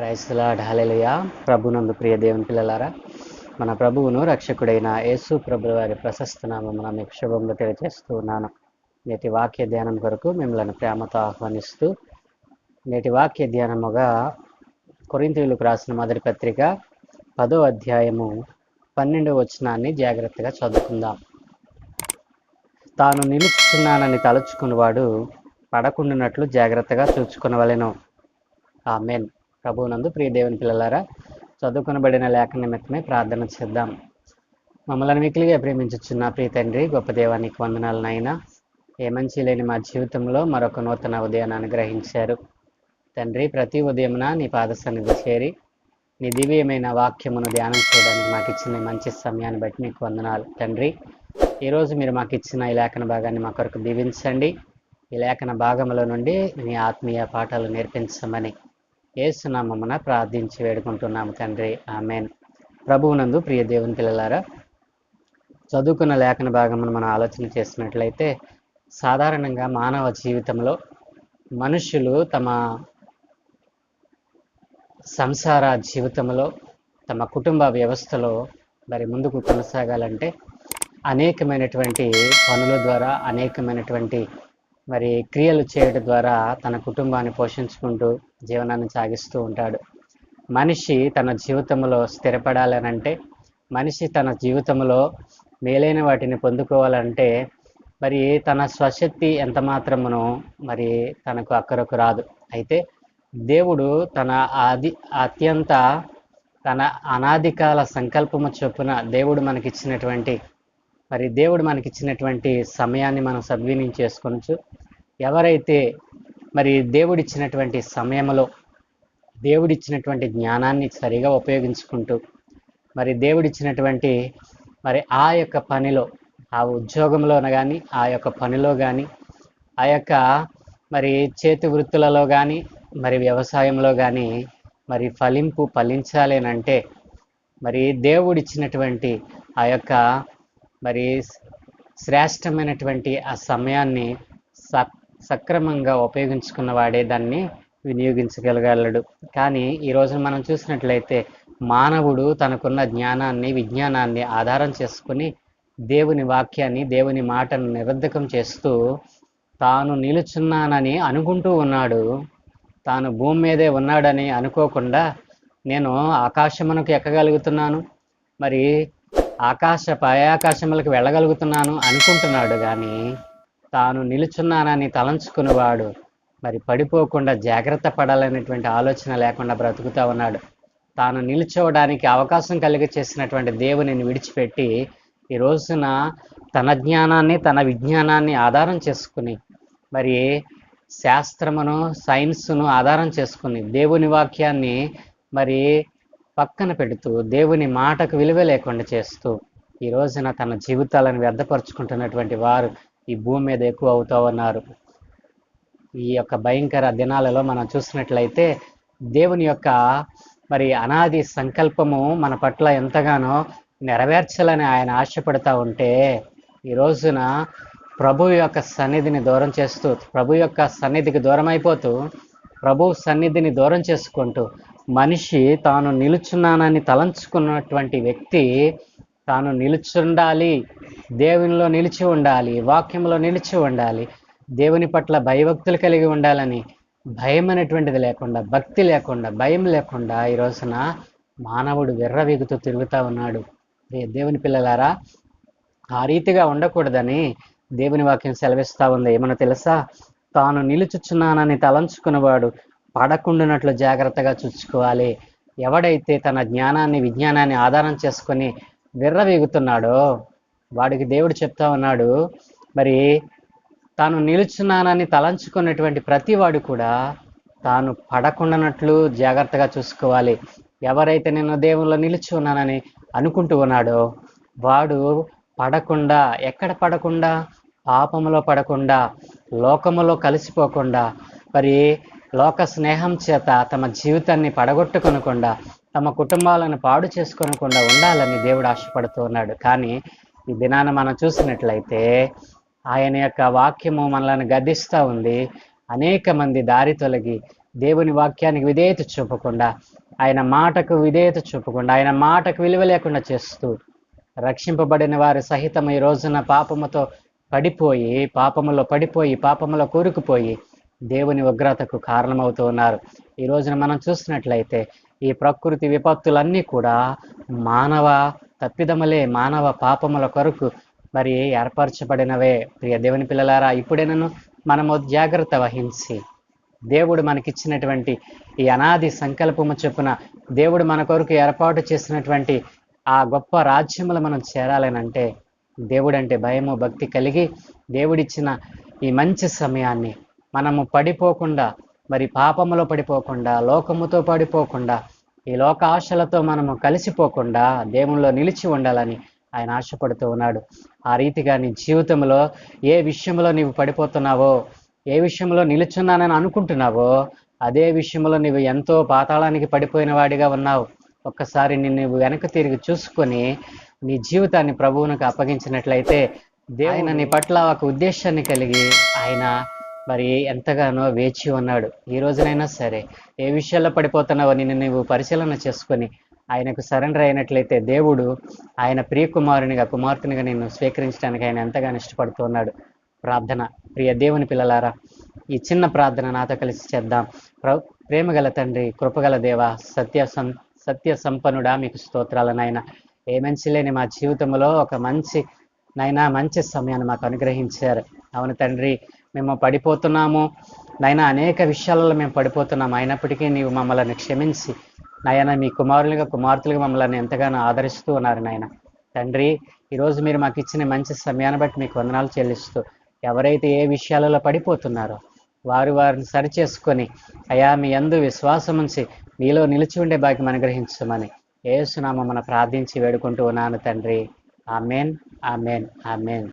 క్రైస్తల ఢాలెలుయ ప్రభునందు ప్రియ దేవుని పిల్లలారా మన ప్రభువును రక్షకుడైన యేసు ప్రభు వారి ప్రశస్త నామమున మీకు శుభంగా తెలియజేస్తూ ఉన్నాను. నేటి వాక్య ధ్యానం కొరకు మిమ్మల్ని ప్రేమతో ఆహ్వానిస్తూ నేటి వాక్య ధ్యానముగా కొరింతీయులకు రాసిన మొదటి పత్రిక పదో అధ్యాయము పన్నెండవ వచనాన్ని జాగ్రత్తగా చదువుకుందాం. తాను నిలుచున్నానని తలుచుకున్నవాడు పడకుండానట్లు జాగ్రత్తగా చూచుకునవలెను. ఆమెన్. ప్రభువునందు ప్రియ పిల్లలారా చదువుకునబడిన లేఖ నిమిత్తమే ప్రార్థన చేద్దాం. మమ్మల్ని మిక్కిలిగా ప్రేమించుచున్న ప్రియ తండ్రి గొప్ప దేవానికి వందనాలనైనా ఏ మంచి లేని మా జీవితంలో మరొక నూతన ఉదయాన్ని అనుగ్రహించారు తండ్రి ప్రతి ఉదయమున నీ పాద సన్నిధి చేరి నీ దివ్యమైన వాక్యమును ధ్యానం చేయడానికి మాకు ఇచ్చిన మంచి సమయాన్ని బట్టి మీకు వందనాలు. తండ్రి ఈరోజు మీరు మాకు ఇచ్చిన ఈ లేఖన భాగాన్ని మా కొరకు దీవించండి. ఈ లేఖన భాగంలో నుండి నీ ఆత్మీయ పాఠాలు నేర్పించమని ఏసునామమున ప్రార్థించి వేడుకుంటున్నాము తండ్రి. ఆమెన్. ప్రభువునందు ప్రియ దేవుని పిల్లలారా చదువుకున్న లేఖన భాగమును మనం ఆలోచన చేసినట్లయితే సాధారణంగా మానవ జీవితంలో మనుషులు తమ సంసార జీవితంలో తమ కుటుంబ వ్యవస్థలో మరి ముందుకు కొనసాగాలంటే అనేకమైనటువంటి పనుల ద్వారా అనేకమైనటువంటి మరి క్రియలు చేయడం ద్వారా తన కుటుంబాన్ని పోషించుకుంటూ జీవనాన్ని సాగిస్తూ ఉంటాడు. మనిషి తన జీవితంలో స్థిరపడాలనంటే మనిషి తన జీవితంలో మేలైన వాటిని పొందుకోవాలంటే మరి తన స్వశక్తి ఎంత మాత్రమును మరి తనకు అక్కరకు రాదు. అయితే దేవుడు తన ఆది అత్యంత తన అనాదికాల సంకల్పము చొప్పున దేవుడు మనకిచ్చినటువంటి మరి దేవుడు మనకిచ్చినటువంటి సమయాన్ని మనం సద్వినియోగం చేసుకోవచ్చు ఎవరైతే మరి దేవుడిచ్చినటువంటి సమయంలో దేవుడిచ్చినటువంటి జ్ఞానాన్ని సరిగా ఉపయోగించుకుంటూ మరి దేవుడిచ్చినటువంటి మరి ఆ యొక్క పనిలో ఆ ఉద్యోగంలోన కానీ ఆ యొక్క పనిలో కానీ ఆ యొక్క మరి చేతి వృత్తులలో కానీ మరి వ్యవసాయంలో కానీ మరి ఫలింపు ఫలించాలి అంటే మరి దేవుడిచ్చినటువంటి ఆ యొక్క మరి శ్రేష్టమైనటువంటి ఆ సమయాన్ని స సక్రమంగా ఉపయోగించుకున్న వాడే దాన్ని వినియోగించగలగలడు. కానీ ఈ రోజున మనం చూసినట్లయితే మానవుడు తనకున్న జ్ఞానాన్ని విజ్ఞానాన్ని ఆధారం చేసుకుని దేవుని వాక్యాన్ని దేవుని మాటను నిరర్ధకం చేస్తూ తాను నిలుచున్నానని అనుకుంటూ ఉన్నాడు. తాను భూమి మీదే ఉన్నాడని అనుకోకుండా నేను ఆకాశమునకు ఎక్కగలుగుతున్నాను? మరి ఆకాశ పయాకాశములకు వెళ్ళగలుగుతున్నాను అనుకుంటున్నాడు కానీ తాను నిలుచున్నానని తలంచుకునేవాడు. మరి పడిపోకుండా జాగ్రత్త పడాలనేటువంటి ఆలోచన లేకుండా బ్రతుకుతా ఉన్నాడు. తాను నిలుచోవడానికి అవకాశం కలిగి చేసినటువంటి దేవునిని విడిచిపెట్టి ఈ రోజున తన జ్ఞానాన్ని తన విజ్ఞానాన్ని ఆధారం చేసుకుని మరి శాస్త్రమును సైన్స్ను ఆధారం చేసుకుని దేవుని వాక్యాన్ని మరి పక్కన పెడుతూ దేవుని మాటకు విలువ లేకుండా చేస్తూ ఈ రోజున తన జీవితాలను వ్యర్థపరుచుకుంటున్నటువంటి వారు ఈ భూమి మీద ఎక్కువ అవుతా ఉన్నారు. ఈ యొక్క భయంకర దినాలలో మనం చూసినట్లయితే దేవుని యొక్క మరి అనాది సంకల్పము మన పట్ల ఎంతగానో నెరవేర్చాలని ఆయన ఆశపడతా ఉంటే ఈ రోజున ప్రభు యొక్క సన్నిధిని దూరం చేస్తూ ప్రభు యొక్క సన్నిధికి దూరం అయిపోతూ ప్రభు సన్నిధిని దూరం చేసుకుంటూ మనిషి తాను నిలుచున్నానని తలంచుకున్నటువంటి వ్యక్తి తాను నిలుచుండాలి దేవునిలో నిలిచి ఉండాలి వాక్యంలో నిలిచి ఉండాలి దేవుని పట్ల భయభక్తులు కలిగి ఉండాలని భయం అనేటువంటిది లేకుండా భక్తి లేకుండా భయం లేకుండా ఈ రోజున మానవుడు విర్రవీగుతూ తిరుగుతూ ఉన్నాడు. దేవుని పిల్లలారా ఆ రీతిగా ఉండకూడదని దేవుని వాక్యం సెలవిస్తా ఉంది. ఏమన్నా తెలుసా? తాను నిలుచుచున్నానని తలంచుకున్నవాడు పడకుండానట్లు జాగ్రత్తగా చూసుకోవాలి. ఎవడైతే తన జ్ఞానాన్ని విజ్ఞానాన్ని ఆధారం చేసుకొని విర్రవీగుతున్నాడో వాడికి దేవుడు చెప్తా ఉన్నాడు మరి తాను నిలుచున్నానని తలంచుకున్నటువంటి ప్రతి వాడు కూడా తాను పడకుండానట్లు జాగ్రత్తగా చూసుకోవాలి. ఎవరైతే నేను దేవుల్లో నిలిచి ఉన్నానని అనుకుంటూ ఉన్నాడో వాడు పడకుండా ఎక్కడ పడకుండా? పాపములో పడకుండా లోకములో కలిసిపోకుండా మరి లోక స్నేహం చేత తమ జీవితాన్ని పడగొట్టుకొనకుండా తమ కుటుంబాలను పాడు చేసుకోనకుండా ఉండాలని దేవుడు ఆశపడుతూ ఉన్నాడు. కానీ ఈ దినాన మనం చూసినట్లయితే ఆయన యొక్క వాక్యము మనల్ని గదిస్తూ ఉంది. అనేక మంది దారి తొలగి దేవుని వాక్యానికి విధేయత చూపకుండా ఆయన మాటకు విధేయత చూపకుండా ఆయన మాటకు విలువ లేకుండా చేస్తూ రక్షింపబడిన వారి సహితం ఈ రోజున పాపముతో పడిపోయి పాపములో పడిపోయి పాపములో కూరుకుపోయి దేవుని ఉగ్రతకు కారణమవుతూ ఉన్నారు. ఈ రోజున మనం చూసినట్లయితే ఈ ప్రకృతి విపత్తులన్నీ కూడా మానవ తప్పిదములే మానవ పాపముల కొరకు మరి ఏర్పరచబడినవే. ప్రియ దేవుని పిల్లలారా ఇప్పుడేనను మనము జాగ్రత్త వహించి దేవుడు మనకిచ్చినటువంటి ఈ అనాది సంకల్పము చొప్పున దేవుడు మన కొరకు ఏర్పాటు చేసినటువంటి ఆ గొప్ప రాజ్యములు మనం చేరాలనంటే దేవుడంటే భయము భక్తి కలిగి దేవుడిచ్చిన ఈ మంచి సమయాన్ని మనము పడిపోకుండా మరి పాపములో పడిపోకుండా లోకముతో పడిపోకుండా ఈ లోక ఆశలతో మనము కలిసిపోకుండా దేవునిలో నిలిచి ఉండాలని ఆయన ఆశపడుతూ ఉన్నాడు. ఆ రీతిగా నీ జీవితంలో ఏ విషయంలో నీవు పడిపోతున్నావో ఏ విషయంలో నిలుచున్నానని అనుకుంటున్నావో అదే విషయంలో నీవు ఎంతో పాతాళానికి పడిపోయిన వాడిగా ఉన్నావు. ఒక్కసారి నిన్ను వెనక్కి తిరిగి చూసుకొని నీ జీవితాన్ని ప్రభువునికి అప్పగించినట్లయితే దేవుని నీ పట్ల ఒక ఉద్దేశాన్ని కలిగి ఆయన మరి ఎంతగానో వేచి ఉన్నాడు. ఈ రోజునైనా సరే ఏ విషయాల్లో పడిపోతున్నావో నిన్ను నువ్వు పరిశీలన చేసుకొని ఆయనకు సరెండర్ అయినట్లయితే దేవుడు ఆయన ప్రియ కుమారునిగా కుమార్తెనిగా నిన్ను స్వీకరించడానికి ఆయన ఎంతగానో ఇష్టపడుతూ ఉన్నాడు. ప్రార్థన. ప్రియ దేవుని పిల్లలారా ఈ చిన్న ప్రార్థన నాతో కలిసి చేద్దాం. ప్ర ప్రేమగల తండ్రి కృపగల దేవ సత్య సం సత్య సంపన్నుడా మీకు స్తోత్రాలు నాయన. ఏ మంచి లేని మా జీవితంలో ఒక మంచి నైనా మంచి సమయాన్ని మాకు అనుగ్రహించారు. అవును తండ్రి మేము పడిపోతున్నాము. నాయన అనేక విషయాలలో మేము పడిపోతున్నాము. అయినప్పటికీ నీవు మమ్మల్ని క్షమించి నాయన మీ కుమారులుగా కుమార్తెలుగా మమ్మల్ని ఎంతగానో ఆదరిస్తూ ఉన్నారు నాయన. తండ్రి ఈరోజు మీరు మాకు ఇచ్చిన మంచి సమయాన్ని బట్టి మీకు వందనాలు చెల్లిస్తూ ఎవరైతే ఏ విషయాలలో పడిపోతున్నారో వారు వారిని సరిచేసుకొని అయా మీ అందు విశ్వాసం ఉంచి మీలో నిలిచి ఉండే భాగ్యం అనుగ్రహించమని ఏసునామమున ప్రార్థించి వేడుకుంటూ ఉన్నాను తండ్రి. Amen amen amen.